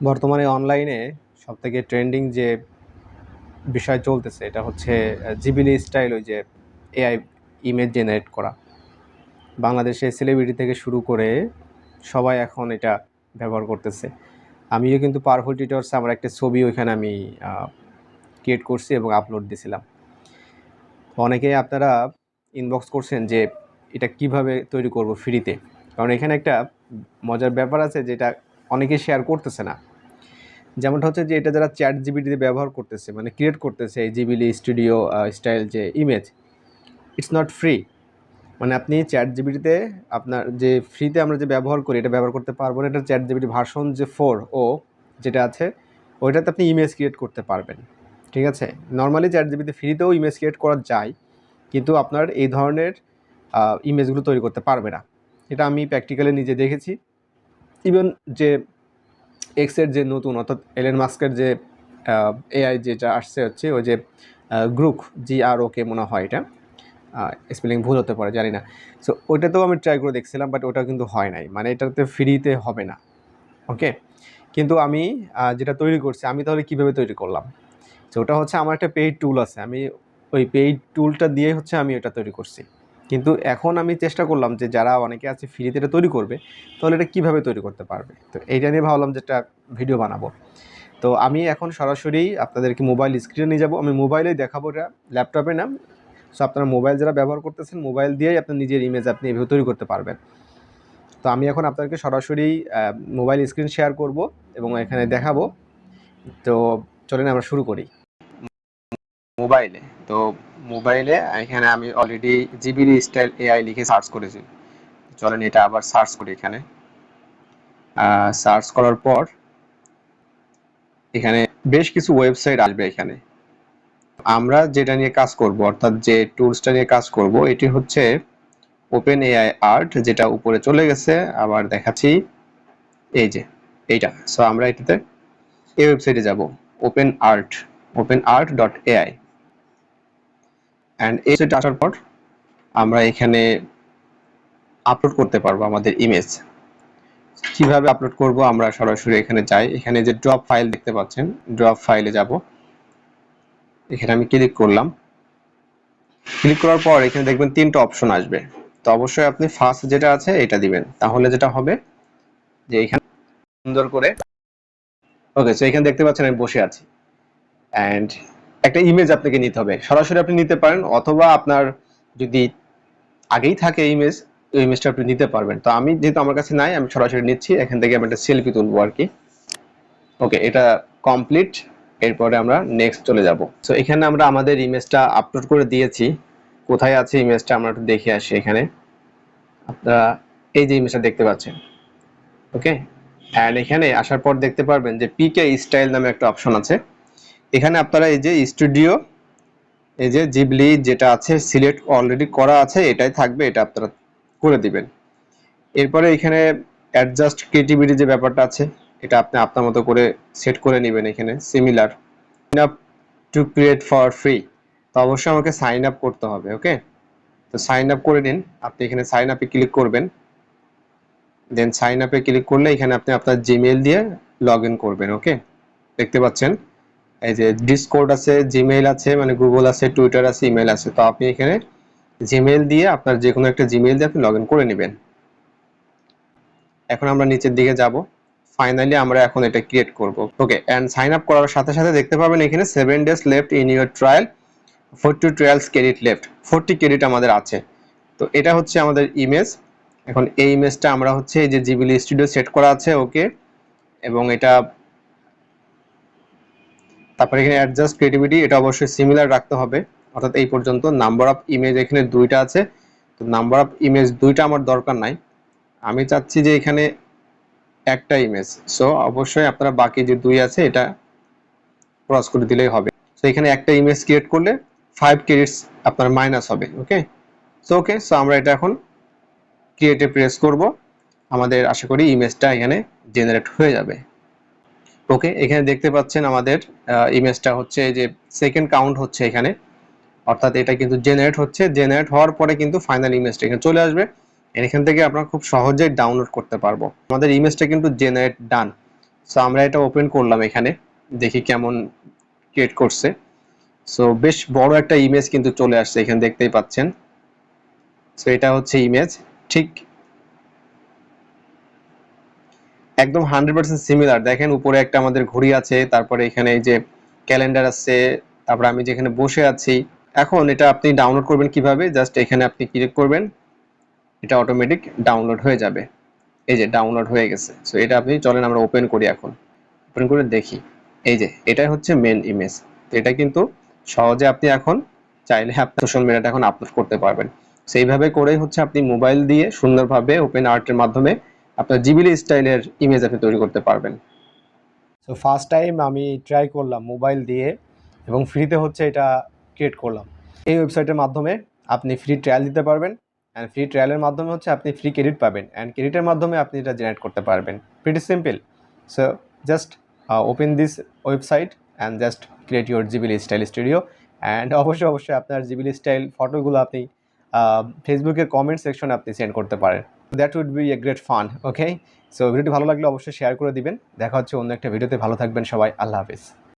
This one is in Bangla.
বর্তমানে অনলাইনে সবথেকে ট্রেন্ডিং যে বিষয় চলতেছে, এটা হচ্ছে জিবিলি স্টাইল ওই যে এআই ইমেজ জেনারেট করা। বাংলাদেশে সেলিব্রিটি থেকে শুরু করে সবাই এখন এটা ব্যবহার করতেছে। আমিও কিন্তু পাওয়ারফুল টিউটর্সে আমার একটা ছবি ওইখানে আমি ক্রিয়েট করছি এবং আপলোড দিয়েছিলাম অনেকেই আপনারা ইনবক্স করছেন যে এটা কীভাবে তৈরি করব ফ্রিতে কারণ এখানে একটা মজার ব্যাপার আছে যেটা অনেকে শেয়ার করতেছে না। যেমনটা হচ্ছে যে এটা যারা চ্যাট জিবিটিতে ব্যবহার করতেছে মানে ক্রিয়েট করতেছে এই জিবিলি স্টুডিও স্টাইল যে ইমেজ ইটস নট ফ্রি মানে আপনি চ্যাট জিবিটিতে আপনার যে ফ্রিতে আমরা যে ব্যবহার করি, এটা ব্যবহার করতে পারব না। এটা চ্যাট জিবিটি ভার্সন যে ফোর ও যেটা আছে, ওইটাতে আপনি ইমেজ ক্রিয়েট করতে পারবেন। ঠিক আছে? নর্মালি চ্যাট জিবিতে ফ্রিতেও ইমেজ ক্রিয়েট করা যায়, কিন্তু আপনার এই ধরনের ইমেজগুলো তৈরি করতে পারবে না। এটা আমি প্র্যাকটিক্যালি নিজে দেখেছি। ইভেন যে এক্সের যে নতুন, অর্থাৎ এলেন মাস্কের যে এআই যেটা আসছে হচ্ছে ওই যে গ্রুপ জি আর ওকে মনে হয় এটা। স্পেলিং ভুল হতে পারে, জানি না। সো ওইটাতেও আমি ট্রাই করে দেখছিলাম বাট ওটা কিন্তু হয় নাই। মানে এটাতে ফ্রিতে হবে না। ওকে কিন্তু আমি যেটা তৈরি করছি, আমি তাহলে কীভাবে তৈরি করলাম? তো ওটা হচ্ছে আমার একটা পেইড টুল আছে। আমি ওই পেইড টুলটা দিয়ে হচ্ছে আমি ওটা তৈরি করছি। কিন্তু এখন আমি চেষ্টা করলাম যে যারা অনেকে আছে ফ্রিতে এটা তৈরি করবে, তাহলে এটা কীভাবে তৈরি করতে পারবে? তো এইটা নিয়ে ভাবলাম যে একটা ভিডিও বানাবো। তো আমি এখন সরাসরি আপনাদেরকে মোবাইল স্ক্রিনে নিয়ে যাব। আমি মোবাইলেই দেখাবো এটা ল্যাপটপে না। সো আপনারা মোবাইল যারা ব্যবহার করতেছেন মোবাইল দিয়েই আপনার নিজের ইমেজ আপনি এভাবে তৈরি করতে পারবেন। তো আমি এখন আপনাদেরকে সরাসরি মোবাইল স্ক্রিন শেয়ার করব এবং এখানে দেখাবো। তো চলেন আমরা শুরু করি। মোবাইলে। তো মোবাইলে এখানে আমি অলরেডি জিবিডি স্টাইল এআই লিখে সার্চ করেছি। চলেন এটা আবার সার্চ করি এখানে। সার্চ করার পর এখানে বেশ কিছু ওয়েবসাইট আসবে এখানে। আমরা যেটা নিয়ে কাজ করব, অর্থাৎ যে টুলসটা নিয়ে কাজ করব, এটি হচ্ছে ওপেন এআই আর্ট যেটা উপরে চলে গেছে। আবার দেখাচ্ছি এই যে, এইটা। সো আমরা এটাতে এই ওয়েবসাইটে যাব। Open art open art dot AI and এই ওয়েবসাইটে আসার পর আমরা এখানে আপলোড করতে পারব আমাদের ইমেজ কীভাবে আপলোড করব? আমরা সরাসরি এখানে যাই। এখানে যে ড্রপ ফাইল দেখতে পাচ্ছেন ড্রপ ফাইলে যাব। এখানে আমি ক্লিক করলাম। ক্লিক করার পর এখানে দেখবেন তিনটা অপশন আসবে। তো অবশ্যই আপনি ফার্স্ট যেটা আছে এটা দিবেন। তাহলে যেটা হবে যে এখানে সুন্দর করে ওকে সো এখানে দেখতে পাচ্ছেন আমি বসে আছি। অ্যান্ড একটা ইমেজ আপনাকে নিতে হবে। সরাসরি আপনি নিতে পারেন অথবা আপনার যদি আগেই থাকে ইমেজ ওই ইমেজটা আপনি নিতে পারবেন। তো আমি যেহেতু আমার কাছে নাই, আমি সরাসরি নিচ্ছি, এখান থেকে আমি একটা সেলফি তুলবো আর কি। ওকে এটা কমপ্লিট এরপরে আমরা নেক্সট চলে যাব। সো এখানে আমরা আমাদের ইমেজটা আপলোড করে দিয়েছি। কোথায় আছে ইমেজটা আমরা একটু দেখে আসি এখানে। আপনারা এই যে ইমেজটা দেখতে পাচ্ছেন। ওকে অ্যান্ড এখানে আসার পর দেখতে পারবেন যে পিকে স্টাইল নামে একটা অপশন আছে। এখানে আপনারা এই যে স্টুডিও, এই যে জিবলি যেটা আছে, সিলেক্ট অলরেডি করা আছে, এটাই থাকবে, এটা আপনারা করে দিবেন। এরপরে এখানে অ্যাডজাস্ট ক্রিয়েটিভিটি যে ব্যাপারটা আছে, এটা আপনি আপনার মতো করে সেট করে নেবেন এখানে similar sign up to create for free তো অবশ্যই আমাকে সাইন আপ করতে হবে ওকে তো সাইন আপ করে নিন, আপনি এখানে সাইন আপে ক্লিক করবেন। দেন সাইন আপে ক্লিক করলে এখানে আপনি আপনার জিমেল দিয়ে লগ করবেন ওকে দেখতে পাচ্ছেন? এই যে ডিসকোড আছে জিমেইল আছে মানে গুগল আছে টুইটার আছে ইমেল আছে, তো আপনি এখানে জিমেইল দিয়ে আপনার যে কোনো একটা জিমেইল দিয়ে আপনি লগ করে নেবেন। এখন আমরা নিচের দিকে যাব। ফাইনালি আমরা এখন এটা ক্রিয়েট করব। ওকে অ্যান্ড সাইন আপ করার সাথে সাথে দেখতে পাবেন এখানে seven days left in your trial forty trials credit left forty credit আমাদের আছে। তো এটা হচ্ছে আমাদের ইমেজ এখন এই ইমেজটা আমরা হচ্ছে এই যে জিবিলি স্টুডিও সেট করা আছে ওকে এবং এটা তারপরে এখানে অ্যাডজাস্ট ক্রিয়েটিভিটি এটা অবশ্যই সিমিলার রাখতে হবে। অর্থাৎ এই পর্যন্ত নাম্বার অফ ইমেজ এখানে দুইটা আছে। তো নাম্বার অফ ইমেজ দুইটা আমার দরকার নাই। আমি চাচ্ছি যে এখানে একটা ইমেজ সো অবশ্যই আপনারা বাকি যে দুই আছে, এটা ক্রস করে দিলেই হবে। সো এখানে একটা ইমেজ ক্রিয়েট করলে ফাইভ ক্রেডিটস আপনার মাইনাস হবে ওকে সো ওকে সো আমরা এটা এখন ক্রিয়েটে প্রেস করব। আমাদের, আশা করি ইমেজটা এখানে জেনারেট হয়ে যাবে। ওকে এখানে দেখতে পাচ্ছেন আমাদের ইমেজটা হচ্ছে যে সেকেন্ড কাউন্ট হচ্ছে এখানে। অর্থাৎ এটা কিন্তু জেনারেট হচ্ছে। জেনারেট হওয়ার পরে কিন্তু ফাইনাল ইমেজটা এখানে চলে আসবে। এখান থেকে আমরা খুব সহজেই ডাউনলোড করতে পারব। আমাদের ইমেজটা কিন্তু জেনারেট ডান সো আমরা এটা ওপেন করলাম এখানে। দেখি কেমন ক্রিয়েট করছে। সো বেশ বড় একটা ইমেজ কিন্তু চলে আসছে এখানে দেখতেই পাচ্ছেন। সো এটা হচ্ছে ইমেজ ঠিক একদম হান্ড্রেড পার্সেন্ট সিমিলার দেখেন, উপরে একটা আমাদের ঘড়ি আছে, তারপরে এখানে এই যে ক্যালেন্ডার আছে, তারপরে আমি যেখানে বসে আছি। এখন এটা আপনি ডাউনলোড করবেন কীভাবে? জাস্ট এখানে আপনি ক্লিক করবেন, এটা অটোমেটিক ডাউনলোড হয়ে যাবে। এই যে ডাউনলোড হয়ে গেছে। সো এটা আপনি, চলেন আমরা ওপেন করি এখন। ওপেন করে দেখি। এই যে, এটাই হচ্ছে মেন ইমেজ তো এটা কিন্তু সহজে আপনি এখন চাইলে আপনি সোশ্যাল মিডিয়াটা এখন আপলোড করতে পারবেন। সেইভাবে করেই হচ্ছে আপনি মোবাইল দিয়ে সুন্দরভাবে ওপেন আর্টের মাধ্যমে আপনার জিবিলি স্টাইলের ইমেজ আপনি তৈরি করতে পারবেন। সো ফার্স্ট টাইম আমি ট্রাই করলাম মোবাইল দিয়ে এবং ফ্রিতে হচ্ছে এটা ক্রিয়েট করলাম। এই ওয়েবসাইটের মাধ্যমে আপনি ফ্রি ট্রায়াল দিতে পারবেন অ্যান্ড ফ্রি ট্রায়ালের মাধ্যমে হচ্ছে আপনি ফ্রি ক্রেডিট পাবেন অ্যান্ড ক্রেডিটের মাধ্যমে আপনি এটা জেনারেট করতে পারবেন। Pretty simple so just open this website and just create your Ghibli style studio and অবশ্যই অবশ্যই আপনার জিবিলি স্টাইল ফটোগুলো আপনি ফেসবুকের কমেন্ট সেকশনে আপনি সেন্ড করতে পারেন। That would be a great fun okay so ভিডিওটি ভালো লাগলে অবশ্যই শেয়ার করে দিবেন। দেখা হচ্ছে অন্য একটা ভিডিওতে। ভালো থাকবেন সবাই। আল্লাহ হাফিজ।